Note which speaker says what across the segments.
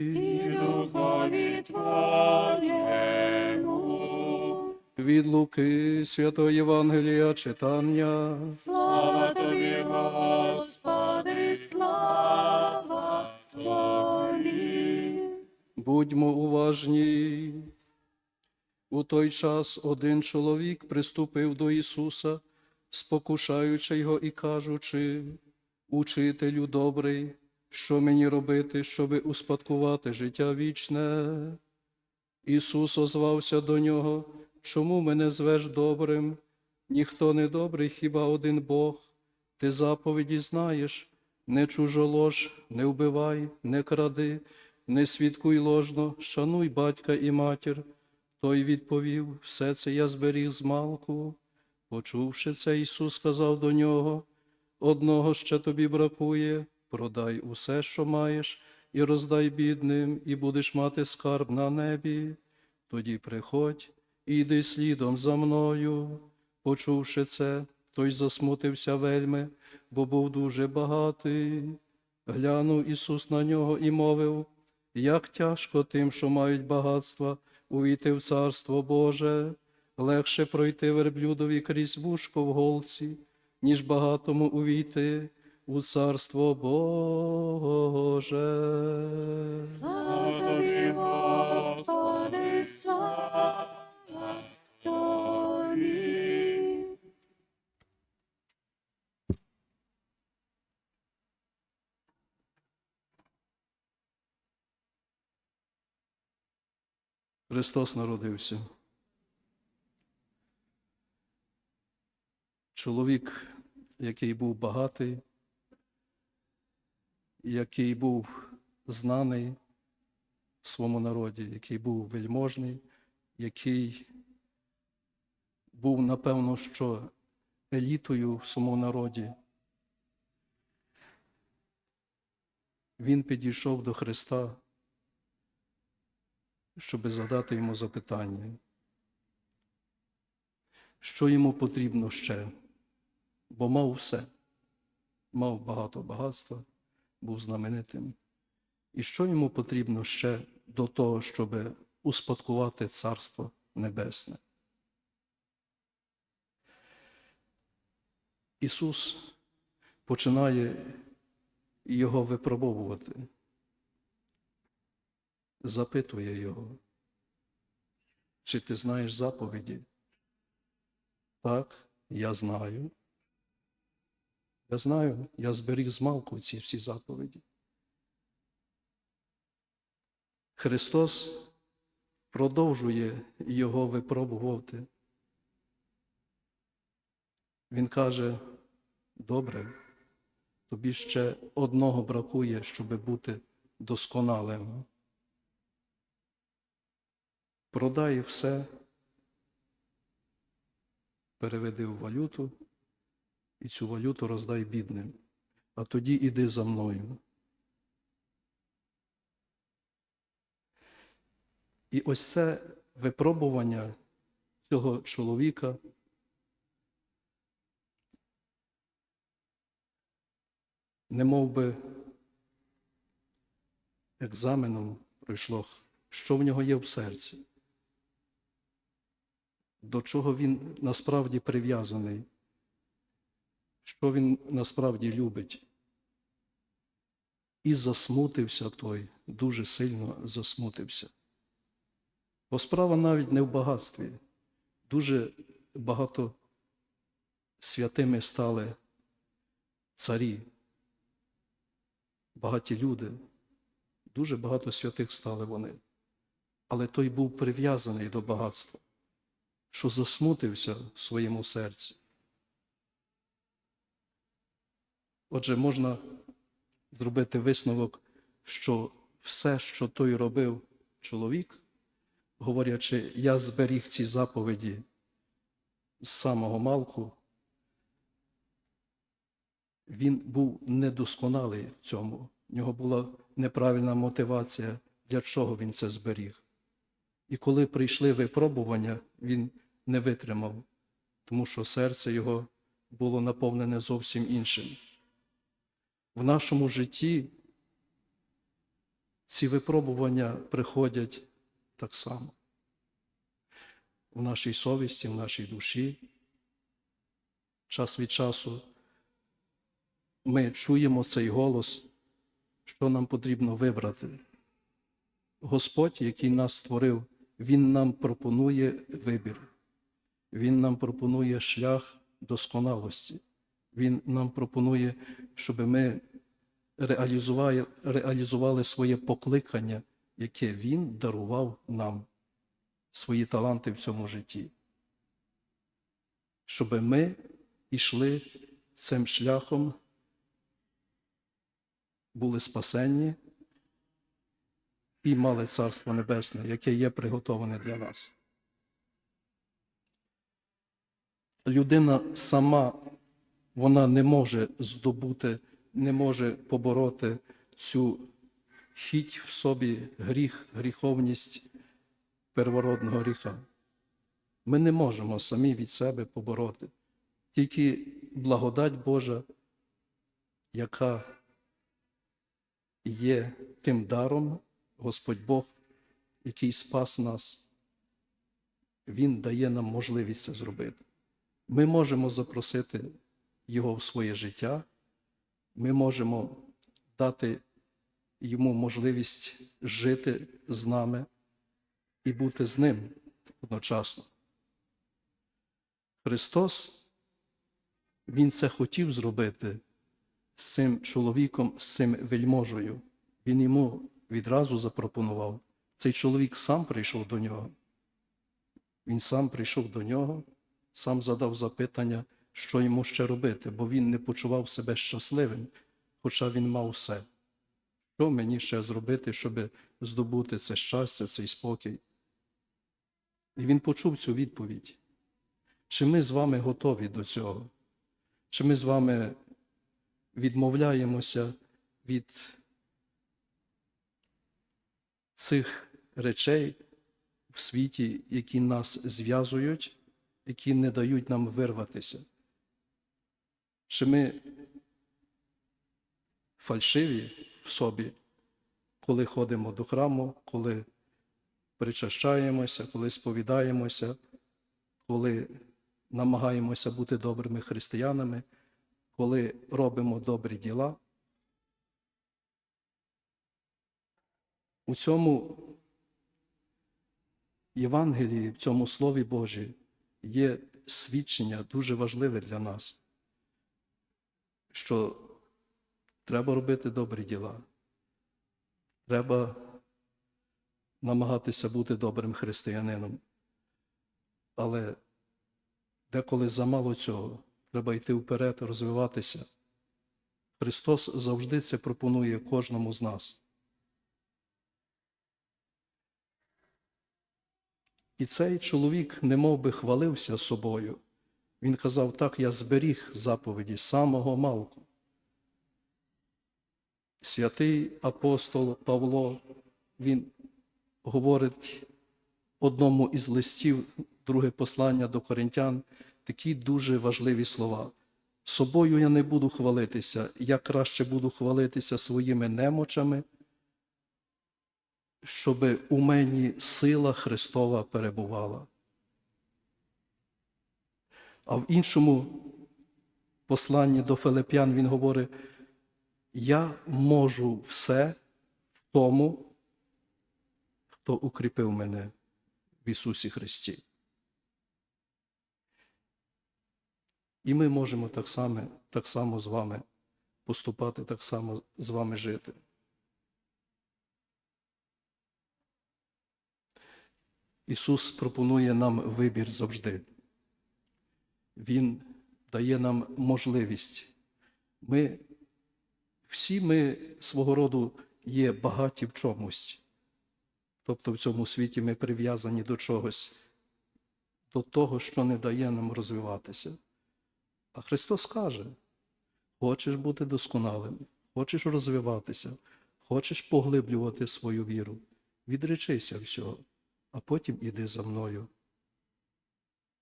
Speaker 1: і духові Твоєму.
Speaker 2: Від Луки Святого Євангелія читання.
Speaker 1: Слава Тобі, Господи, слава Тобі.
Speaker 2: Будьмо уважні. У той час один чоловік приступив до Ісуса, спокушаючи його і кажучи, Учителю добрий, що мені робити, щоби успадкувати життя вічне? Ісус озвався до нього, чому мене звеш добрим? Ніхто не добрий, хіба один Бог. Ти заповіді знаєш, не чужолож, не вбивай, не кради, не свідкуй ложно, шануй батька і матір. Той відповів, все це я зберіг з малку. Почувши це, Ісус сказав до нього, одного ще тобі бракує, продай усе, що маєш, і роздай бідним, і будеш мати скарб на небі. Тоді приходь і йди слідом за мною. Почувши це, той засмутився вельми, бо був дуже багатий. Глянув Ісус на нього і мовив, як тяжко тим, що мають багатства, увійти в Царство Боже, легше пройти верблюдові крізь вушко в голці, ніж багатому увійти у Царство Боже.
Speaker 1: Слава Тобі, Господи, слава Тобі.
Speaker 2: Христос народився. Чоловік, який був багатий, який був знаний в своєму народі, який був вельможний, який був, напевно, що елітою в своєму народі. Він підійшов до Христа щоб задати йому запитання, що йому потрібно ще, бо мав все, мав багато багатства, був знаменитим. І що йому потрібно ще до того, щоб успадкувати Царство Небесне? Ісус починає його випробовувати запитує його, чи ти знаєш заповіді? Так, я знаю. Я знаю, я зберіг з малку ці всі заповіді. Христос продовжує його випробувати. Він каже, добре, тобі ще одного бракує, щоб бути досконалим. Продай все, переведи в валюту і цю валюту роздай бідним, а тоді іди за мною. І ось це випробування цього чоловіка. Не мов би екзаменом пройшло, що в нього є в серці. До чого він насправді прив'язаний, що він насправді любить. І засмутився той, дуже сильно засмутився. Бо справа навіть не в багатстві. Дуже багато святими стали царі, багаті люди, дуже багато святих стали вони. Але той був прив'язаний до багатства що засмутився в своєму серці. Отже, можна зробити висновок, що все, що той робив чоловік, говорячи, я зберіг ці заповіді з самого малку, він був недосконалий в цьому. В нього була неправильна мотивація, для чого він це зберіг. І коли прийшли випробування, він не витримав, тому що серце його було наповнене зовсім іншим. В нашому житті ці випробування приходять так само в нашій совісті, в нашій душі. Час від часу ми чуємо цей голос, що нам потрібно вибрати. Господь, який нас створив, Він нам пропонує вибір. Він нам пропонує шлях досконалості. Він нам пропонує, щоб ми реалізували, реалізували своє покликання, яке Він дарував нам, свої таланти в цьому житті. Щоб ми йшли цим шляхом, були спасенні і мали Царство Небесне, яке є приготоване для нас. Людина сама вона не може здобути, не може побороти цю хіть в собі гріх, гріховність первородного гріха. Ми не можемо самі від себе побороти. Тільки благодать Божа, яка є тим даром, Господь Бог, який спас нас, Він дає нам можливість це зробити. Ми можемо запросити Його в своє життя, ми можемо дати йому можливість жити з нами і бути з ним одночасно. Христос, Він це хотів зробити з цим чоловіком, з цим вельможею. Він йому відразу запропонував. Цей чоловік сам прийшов до нього. Він сам прийшов до нього, сам задав запитання, що йому ще робити, бо він не почував себе щасливим, хоча він мав все. Що мені ще зробити, щоб здобути це щастя, цей спокій? І він почув цю відповідь. Чи ми з вами готові до цього? Чи ми з вами відмовляємося від цих речей в світі, які нас зв'язують, які не дають нам вирватися? Чи ми фальшиві в собі, коли ходимо до храму, коли причащаємося, коли сповідаємося, коли намагаємося бути добрими християнами, коли робимо добрі діла? У цьому Євангелії, в цьому Слові Божій є свідчення дуже важливе для нас, що треба робити добрі діла, треба намагатися бути добрим християнином. Але деколи замало цього, треба йти вперед, розвиватися. Христос завжди це пропонує кожному з нас. І цей чоловік немов би хвалився собою. Він казав, так, я зберіг заповіді самого малку. Святий апостол Павло, він говорить одному із листів, друге послання до коринтян, такі дуже важливі слова. Собою я не буду хвалитися, я краще буду хвалитися своїми немочами, щоби у мені сила Христова перебувала. А в іншому посланні до Филип'ян він говорить, я можу все в тому, хто укріпив мене в Ісусі Христі. І ми можемо так само, так само з вами поступати, так само з вами жити. Ісус пропонує нам вибір завжди. Він дає нам можливість. Ми всі ми свого роду є багаті в чомусь. Тобто в цьому світі ми прив'язані до чогось, до того, що не дає нам розвиватися. А Христос каже: хочеш бути досконалим, хочеш розвиватися, хочеш поглиблювати свою віру, відречися всього, а потім іди за мною.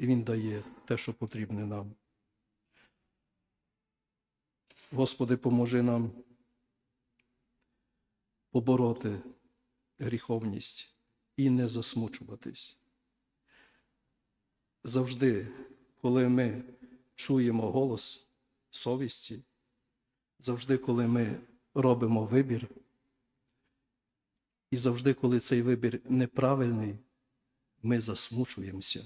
Speaker 2: І Він дає те, що потрібне нам. Господи, поможи нам побороти гріховність і не засмучуватись. Завжди, коли ми чуємо голос совісті, завжди, коли ми робимо вибір, і завжди, коли цей вибір неправильний, ми засмучуємося.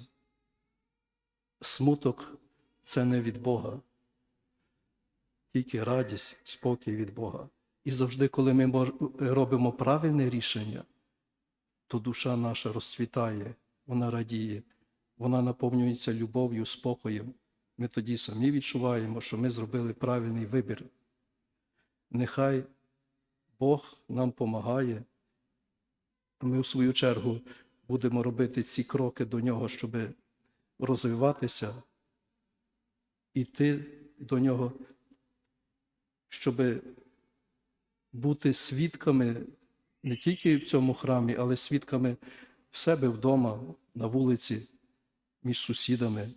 Speaker 2: Смуток це не від Бога, тільки радість, спокій від Бога. І завжди, коли ми робимо правильне рішення, то душа наша розцвітає, вона радіє, вона наповнюється любов'ю, спокоєм. Ми тоді самі відчуваємо, що ми зробили правильний вибір. Нехай Бог нам допомагає. Ми, в свою чергу, будемо робити ці кроки до нього, щоб розвиватися, іти до нього, щоб бути свідками не тільки в цьому храмі, але свідками в себе вдома, на вулиці, між сусідами,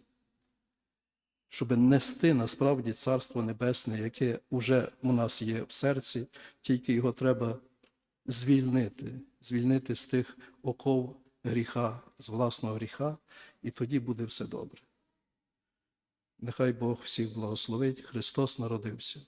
Speaker 2: щоб нести насправді Царство Небесне, яке вже у нас є в серці, тільки його треба звільнити, звільнити з тих оков гріха, з власного гріха, і тоді буде все добре. Нехай Бог всіх благословить, Христос народився.